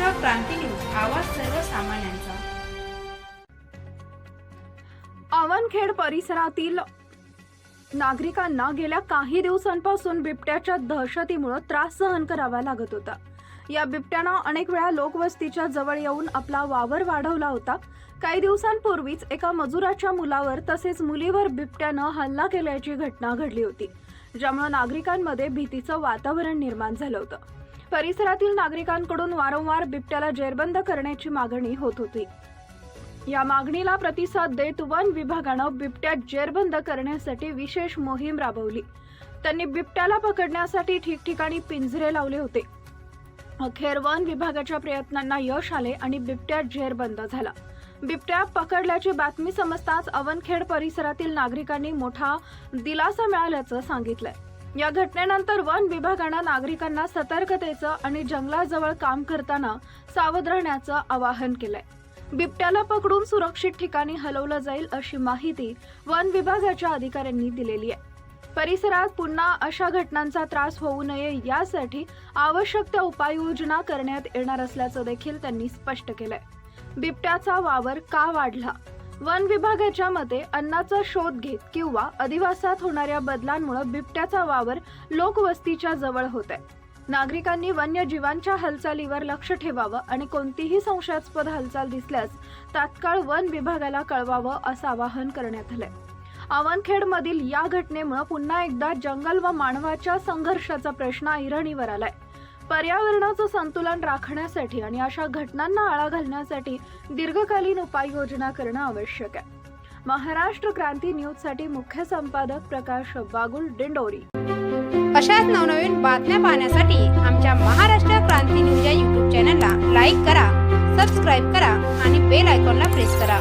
Maharashtra Kranti news आवाज सर्वसामान्यांचा. आव्हानखेड परिसरातील नागरिकांना गेल्या काही दिवसांपासून बिबट्याच्या दहशतीमुळे त्रास सहन करावा लागत होता. या बिबट्यानं अनेक वेळा लोकवस्तीच्या जवळ येऊन आपला वावर वाढवला होता. काही दिवसांपूर्वीच एका मजुराच्या मुलावर तसेच मुलीवर बिबट्यानं हल्ला केल्याची घटना घडली होती ज्यामुळे नागरिकांमध्ये भीतीचं वातावरण निर्माण झालं होतं. परिसरातील नागरिकांकडून वारंवार बिबट्याला जेरबंद करण्याची मागणी होत होती. या मागणीला प्रतिसाद देत वन विभागानं बिबट्या जेरबंद करण्यासाठी विशेष मोहीम राबवली. त्यांनी बिबट्याला पकडण्यासाठी ठिकठिकाणी पिंजरे लावले होते. अखेर वन विभागाच्या प्रयत्नांना यश आले आणि बिबट्या जेरबंद झाला. बिबट्या पकडल्याची बातमी समजताच अवनखेड परिसरातील नागरिकांनी मोठा दिलासा मिळाल्याचं सांगितलंय. या घटनेनंतर वन विभागानं नागरिकांना सतर्कतेचं आणि जंगलाजवळ काम करताना सावध राहण्याचं आवाहन केलंय. बिबट्याला पकडून सुरक्षित ठिकाणी हलवलं जाईल अशी माहिती वन विभागाच्या अधिकाऱ्यांनी दिलेली आहे. परिसरात पुन्हा अशा घटनांचा त्रास होऊ नये यासाठी आवश्यक त्या उपाययोजना करण्यात येणार असल्याचं देखील त्यांनी स्पष्ट केलंय. बिबट्याचा वावर का वाढला? वन विभागाच्या मते अन्नाचा शोध घेत किंवा अधिवासात होणाऱ्या बदलांमुळे बिबट्याचा वावर लोकवस्तीच्या जवळ होत आहे नागरिकांनी वन्यजीवांच्या हालचालीवर लक्ष ठेवावं आणि कोणतीही संशयास्पद हालचाल दिसल्यास तात्काळ वन विभागाला कळवावं असं आवाहन करण्यात आलंय. आवनखेडमधील या घटनेमुळे पुन्हा एकदा जंगल व मानवाच्या संघर्षाचा प्रश्न ऐरणीवर आलाय. पर्यावरणाचं संतुलन राखण्यासाठी आणि अशा घटनांना आळा घालण्यासाठी दीर्घकालीन उपाययोजना करणं आवश्यक आहे. महाराष्ट्र क्रांती न्यूजसाठी मुख्य संपादक प्रकाश बागुल डिंडोरी. अशाच नवनवीन बातम्या पाहण्यासाठी आमच्या महाराष्ट्र क्रांती न्यूज या यूट्यूब चॅनलला लाईक करा सबस्क्राईब करा आणि बेल आयकॉनला प्रेस करा.